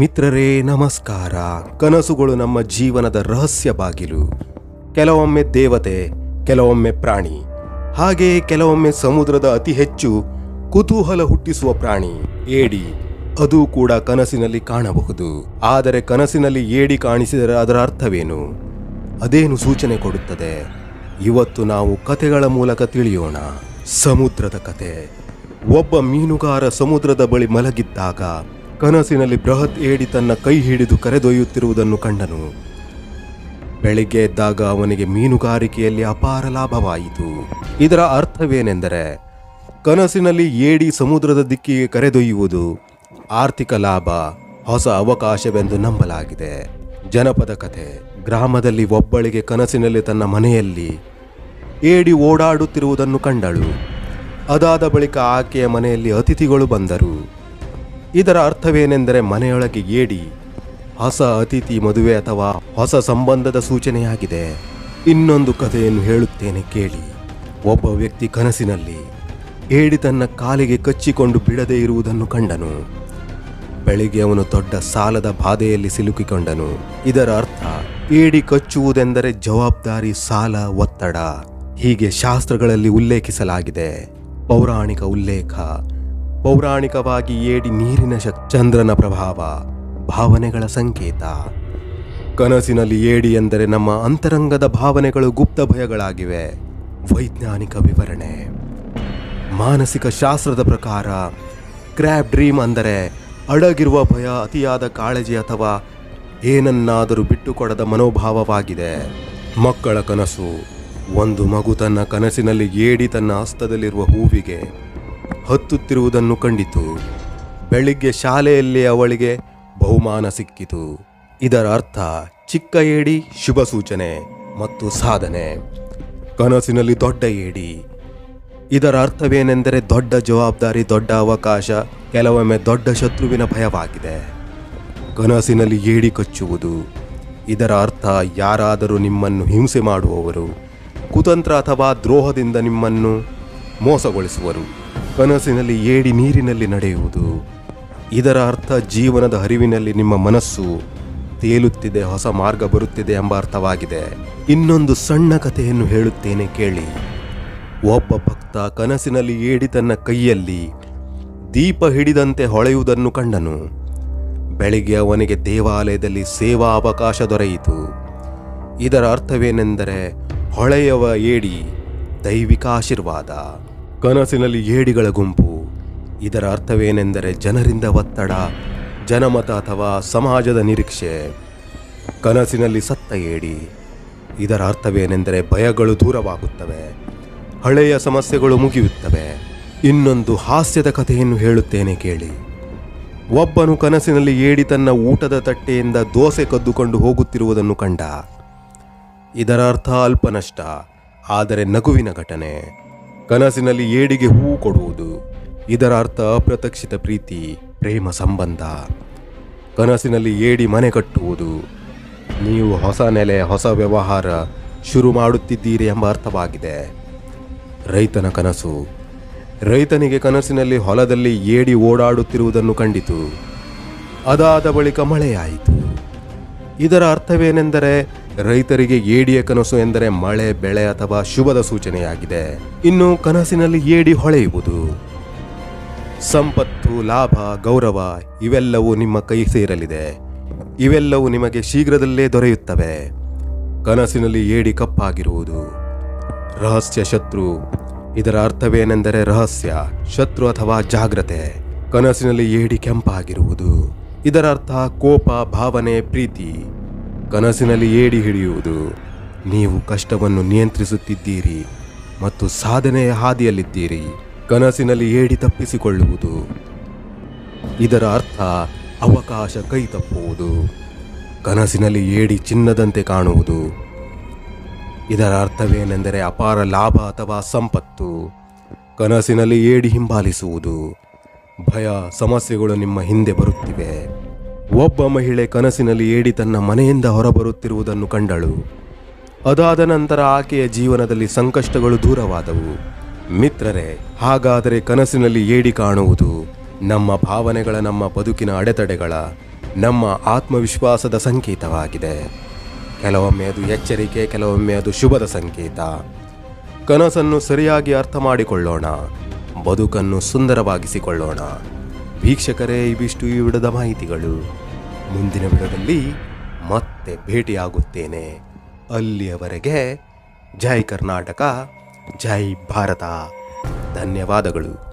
ಮಿತ್ರರೇ, ನಮಸ್ಕಾರ. ಕನಸುಗಳು ನಮ್ಮ ಜೀವನದ ರಹಸ್ಯ ಬಾಗಿಲು. ಕೆಲವೊಮ್ಮೆ ದೇವತೆ, ಕೆಲವೊಮ್ಮೆ ಪ್ರಾಣಿ. ಹಾಗೆಯೇ ಕೆಲವೊಮ್ಮೆ ಸಮುದ್ರದ ಅತಿ ಹೆಚ್ಚು ಕುತೂಹಲ ಹುಟ್ಟಿಸುವ ಪ್ರಾಣಿ, ಏಡಿ. ಅದು ಕೂಡ ಕನಸಿನಲ್ಲಿ ಕಾಣಬಹುದು. ಆದರೆ ಕನಸಿನಲ್ಲಿ ಏಡಿ ಕಾಣಿಸಿದರೆ ಅದರ ಅರ್ಥವೇನು? ಅದೇನು ಸೂಚನೆ ಕೊಡುತ್ತದೆ? ಇವತ್ತು ನಾವು ಕತೆಗಳ ಮೂಲಕ ತಿಳಿಯೋಣ. ಸಮುದ್ರದ ಕತೆ ಒಬ್ಬ ಮೀನುಗಾರ ಸಮುದ್ರದ ಬಳಿ ಮಲಗಿದ್ದಾಗ ಕನಸಿನಲ್ಲಿ ಬೃಹತ್ ಏಡಿ ತನ್ನ ಕೈ ಹಿಡಿದು ಕರೆದೊಯ್ಯುತ್ತಿರುವುದನ್ನು ಕಂಡನು. ಬೆಳಿಗ್ಗೆ ಎದ್ದಾಗ ಅವನಿಗೆ ಮೀನುಗಾರಿಕೆಯಲ್ಲಿ ಅಪಾರ ಲಾಭವಾಯಿತು. ಇದರ ಅರ್ಥವೇನೆಂದರೆ, ಕನಸಿನಲ್ಲಿ ಏಡಿ ಸಮುದ್ರದ ದಿಕ್ಕಿಗೆ ಕರೆದೊಯ್ಯುವುದು ಆರ್ಥಿಕ ಲಾಭ, ಹೊಸ ಅವಕಾಶವೆಂದು ನಂಬಲಾಗಿದೆ. ಜನಪದ ಕಥೆ, ಗ್ರಾಮದಲ್ಲಿ ಒಬ್ಬಳಿಗೆ ಕನಸಿನಲ್ಲಿ ತನ್ನ ಮನೆಯಲ್ಲಿ ಏಡಿ ಓಡಾಡುತ್ತಿರುವುದನ್ನು ಕಂಡಳು. ಅದಾದ ಬಳಿಕ ಆಕೆಯ ಮನೆಯಲ್ಲಿ ಅತಿಥಿಗಳು ಬಂದರು. ಇದರ ಅರ್ಥವೇನೆಂದರೆ ಮನೆಯೊಳಗೆ ಏಡಿ, ಹೊಸ ಅತಿಥಿ ಮದುವೆ ಅಥವಾ ಹೊಸ ಸಂಬಂಧದ ಸೂಚನೆಯಾಗಿದೆ. ಇನ್ನೊಂದು ಕಥೆಯನ್ನು ಹೇಳುತ್ತೇನೆ ಕೇಳಿ. ಒಬ್ಬ ವ್ಯಕ್ತಿ ಕನಸಿನಲ್ಲಿ ಏಡಿ ತನ್ನ ಕಾಲಿಗೆ ಕಚ್ಚಿಕೊಂಡು ಬಿಡದೇ ಇರುವುದನ್ನು ಕಂಡನು. ಬೆಳಿಗ್ಗೆ ಅವನು ದೊಡ್ಡ ಸಾಲದ ಬಾಧೆಯಲ್ಲಿ ಸಿಲುಕಿಕೊಂಡನು. ಇದರ ಅರ್ಥ, ಏಡಿ ಕಚ್ಚುವುದೆಂದರೆ ಜವಾಬ್ದಾರಿ, ಸಾಲ, ಒತ್ತಡ. ಹೀಗೆ ಶಾಸ್ತ್ರಗಳಲ್ಲಿ ಉಲ್ಲೇಖಿಸಲಾಗಿದೆ. ಪೌರಾಣಿಕ ಉಲ್ಲೇಖ ಪೌರಾಣಿಕವಾಗಿ ಏಡಿ ನೀರಿನ ಶಕ್, ಚಂದ್ರನ ಪ್ರಭಾವ, ಭಾವನೆಗಳ ಸಂಕೇತ. ಕನಸಿನಲ್ಲಿ ಏಡಿ ಎಂದರೆ ನಮ್ಮ ಅಂತರಂಗದ ಭಾವನೆಗಳು ಗುಪ್ತ ಭಯಗಳಾಗಿವೆ. ವೈಜ್ಞಾನಿಕ ವಿವರಣೆ. ಮಾನಸಿಕ ಶಾಸ್ತ್ರದ ಪ್ರಕಾರ ಕ್ರ್ಯಾಪ್ ಡ್ರೀಮ್ ಅಂದರೆ ಅಡಗಿರುವ ಭಯ ಅತಿಯಾದ ಕಾಳಜಿ ಅಥವಾ ಏನನ್ನಾದರೂ ಬಿಟ್ಟುಕೊಡದ ಮನೋಭಾವವಾಗಿದೆ. ಮಕ್ಕಳ ಕನಸು, ಒಂದು ಮಗು ತನ್ನ ಕನಸಿನಲ್ಲಿ ಏಡಿ ತನ್ನ ಹಸ್ತದಲ್ಲಿರುವ ಹೂವಿಗೆ ಹತ್ತುತ್ತಿರುವುದನ್ನು ಕಂಡಿತು. ಬೆಳಿಗ್ಗೆ ಶಾಲೆಯಲ್ಲಿ ಅವಳಿಗೆ ಬಹುಮಾನ ಸಿಕ್ಕಿತು. ಇದರ ಅರ್ಥ ಚಿಕ್ಕ ಏಡಿ, ಶುಭ ಸೂಚನೆ ಮತ್ತು ಸಾಧನೆ. ಕನಸಿನಲ್ಲಿ ದೊಡ್ಡ ಏಡಿ. ಇದರ ಅರ್ಥವೇನೆಂದರೆ ದೊಡ್ಡ ಜವಾಬ್ದಾರಿ, ದೊಡ್ಡ ಅವಕಾಶ, ಕೆಲವೊಮ್ಮೆ ದೊಡ್ಡ ಶತ್ರುವಿನ ಭಯವಾಗಿದೆ. ಕನಸಿನಲ್ಲಿ ಏಡಿ ಕಚ್ಚುವುದು. ಇದರ ಅರ್ಥ ಯಾರಾದರೂ ನಿಮ್ಮನ್ನು ಹಿಂಸೆ ಮಾಡುವವರು, ಕುತಂತ್ರ ಅಥವಾ ದ್ರೋಹದಿಂದ ನಿಮ್ಮನ್ನು ಮೋಸಗೊಳಿಸುವರು. ಕನಸಿನಲ್ಲಿ ಏಡಿ ನೀರಿನಲ್ಲಿ ನಡೆಯುವುದು. ಇದರ ಅರ್ಥ ಜೀವನದ ಹರಿವಿನಲ್ಲಿ ನಿಮ್ಮ ಮನಸ್ಸು ತೇಲುತ್ತಿದೆ, ಹೊಸ ಮಾರ್ಗ ಬರುತ್ತಿದೆ ಎಂಬ ಅರ್ಥವಾಗಿದೆ. ಇನ್ನೊಂದು ಸಣ್ಣ ಕಥೆಯನ್ನು ಹೇಳುತ್ತೇನೆ ಕೇಳಿ. ಒಬ್ಬ ಭಕ್ತ ಕನಸಿನಲ್ಲಿ ಏಡಿ ತನ್ನ ಕೈಯಲ್ಲಿ ದೀಪ ಹಿಡಿದಂತೆ ಹೊಳೆಯುವುದನ್ನು ಕಂಡನು. ಬೆಳಿಗ್ಗೆ ಅವನಿಗೆ ದೇವಾಲಯದಲ್ಲಿ ಸೇವಾ ಅವಕಾಶ ದೊರೆಯಿತು. ಇದರ ಅರ್ಥವೇನೆಂದರೆ ಹೊಳೆಯವ ಏಡಿ ದೈವಿಕ ಆಶೀರ್ವಾದ. ಕನಸಿನಲ್ಲಿ ಏಡಿಗಳ ಗುಂಪು. ಇದರ ಅರ್ಥವೇನೆಂದರೆ ಜನರಿಂದ ಒತ್ತಡ, ಜನಮತ ಅಥವಾ ಸಮಾಜದ ನಿರೀಕ್ಷೆ. ಕನಸಿನಲ್ಲಿ ಸತ್ತ ಏಡಿ. ಇದರ ಅರ್ಥವೇನೆಂದರೆ ಭಯಗಳು ದೂರವಾಗುತ್ತವೆ, ಹಳೆಯ ಸಮಸ್ಯೆಗಳು ಮುಗಿಯುತ್ತವೆ. ಇನ್ನೊಂದು ಹಾಸ್ಯದ ಕಥೆಯನ್ನು ಹೇಳುತ್ತೇನೆ ಕೇಳಿ. ಒಬ್ಬನು ಕನಸಿನಲ್ಲಿ ಏಡಿ ತನ್ನ ಊಟದ ತಟ್ಟೆಯಿಂದ ದೋಸೆ ಕದ್ದುಕೊಂಡು ಹೋಗುತ್ತಿರುವುದನ್ನು ಕಂಡ. ಇದರ ಅರ್ಥ ಅಲ್ಪನಷ್ಟ, ಆದರೆ ನಗುವಿನ ಘಟನೆ. ಕನಸಿನಲ್ಲಿ ಏಡಿಗೆ ಹೂ ಕೊಡುವುದು. ಇದರ ಅರ್ಥ ಅಪ್ರತಕ್ಷಿತ ಪ್ರೀತಿ, ಪ್ರೇಮ ಸಂಬಂಧ. ಕನಸಿನಲ್ಲಿ ಏಡಿ ಮನೆ ಕಟ್ಟುವುದು. ನೀವು ಹೊಸ ನೆಲೆ, ಹೊಸ ವ್ಯವಹಾರ ಶುರು ಮಾಡುತ್ತಿದ್ದೀರಿ ಎಂಬ ಅರ್ಥವಾಗಿದೆ. ರೈತನ ಕನಸು. ರೈತನಿಗೆ ಕನಸಿನಲ್ಲಿ ಹೊಲದಲ್ಲಿ ಏಡಿ ಓಡಾಡುತ್ತಿರುವುದನ್ನು ಕಂಡಿತು. ಅದಾದ ಬಳಿಕ ಮಳೆಯಾಯಿತು. ಇದರ ಅರ್ಥವೇನೆಂದರೆ ರೈತರಿಗೆ ಏಡಿಯ ಕನಸು ಎಂದರೆ ಮಳೆ, ಬೆಳೆ ಅಥವಾ ಶುಭದ ಸೂಚನೆಯಾಗಿದೆ. ಇನ್ನು ಕನಸಿನಲ್ಲಿ ಏಡಿ ಹೊಳೆಯುವುದು. ಸಂಪತ್ತು, ಲಾಭ, ಗೌರವ ಇವೆಲ್ಲವೂ ನಿಮ್ಮ ಕೈ ಸೇರಲಿದೆ. ಇವೆಲ್ಲವೂ ನಿಮಗೆ ಶೀಘ್ರದಲ್ಲೇ ದೊರೆಯುತ್ತವೆ. ಕನಸಿನಲ್ಲಿ ಏಡಿ ಕಪ್ಪಾಗಿರುವುದು. ರಹಸ್ಯ ಶತ್ರು. ಇದರ ಅರ್ಥವೇನೆಂದರೆ ರಹಸ್ಯ, ಶತ್ರು ಅಥವಾ ಜಾಗ್ರತೆ. ಕನಸಿನಲ್ಲಿ ಏಡಿ ಕೆಂಪಾಗಿರುವುದು. ಇದರ ಅರ್ಥ ಕೋಪ, ಭಾವನೆ, ಪ್ರೀತಿ. ಕನಸಿನಲ್ಲಿ ಏಡಿ ಹಿಡಿಯುವುದು. ನೀವು ಕಷ್ಟವನ್ನು ನಿಯಂತ್ರಿಸುತ್ತಿದ್ದೀರಿ ಮತ್ತು ಸಾಧನೆಯ ಹಾದಿಯಲ್ಲಿದ್ದೀರಿ. ಕನಸಿನಲ್ಲಿ ಏಡಿ ತಪ್ಪಿಸಿಕೊಳ್ಳುವುದು. ಇದರ ಅರ್ಥ ಅವಕಾಶ ಕೈ ತಪ್ಪುವುದು. ಕನಸಿನಲ್ಲಿ ಏಡಿ ಚಿನ್ನದಂತೆ ಕಾಣುವುದು. ಇದರ ಅರ್ಥವೇನೆಂದರೆ ಅಪಾರ ಲಾಭ ಅಥವಾ ಸಂಪತ್ತು. ಕನಸಿನಲ್ಲಿ ಏಡಿ ಹಿಂಬಾಲಿಸುವುದು. ಭಯ, ಸಮಸ್ಯೆಗಳು ನಿಮ್ಮ ಹಿಂದೆ ಬರುತ್ತಿವೆ. ಒಬ್ಬ ಮಹಿಳೆ ಕನಸಿನಲ್ಲಿ ಏಡಿ ತನ್ನ ಮನೆಯಿಂದ ಹೊರಬರುತ್ತಿರುವುದನ್ನು ಕಂಡಳು. ಅದಾದ ನಂತರ ಆಕೆಯ ಜೀವನದಲ್ಲಿ ಸಂಕಷ್ಟಗಳು ದೂರವಾದವು. ಮಿತ್ರರೇ, ಹಾಗಾದರೆ ಕನಸಿನಲ್ಲಿ ಏಡಿ ಕಾಣುವುದು ನಮ್ಮ ಭಾವನೆಗಳ, ನಮ್ಮ ಬದುಕಿನ ಅಡೆತಡೆಗಳ, ನಮ್ಮ ಆತ್ಮವಿಶ್ವಾಸದ ಸಂಕೇತವಾಗಿದೆ. ಕೆಲವೊಮ್ಮೆ ಅದು ಎಚ್ಚರಿಕೆ, ಕೆಲವೊಮ್ಮೆ ಅದು ಶುಭದ ಸಂಕೇತ. ಕನಸನ್ನು ಸರಿಯಾಗಿ ಅರ್ಥ ಮಾಡಿಕೊಳ್ಳೋಣ, ಬದುಕನ್ನು ಸುಂದರವಾಗಿಸಿಕೊಳ್ಳೋಣ. ವೀಕ್ಷಕರೇ, ಇವಿಷ್ಟು ಈ ವಿಡದ ಮಾಹಿತಿಗಳು. ಮುಂದಿನ ವಿಡದಲ್ಲಿ ಮತ್ತೆ ಭೇಟಿಯಾಗುತ್ತೇನೆ. ಅಲ್ಲಿಯವರೆಗೆ ಜೈ ಕರ್ನಾಟಕ ಜೈ ಭಾರತ. ಧನ್ಯವಾದಗಳು.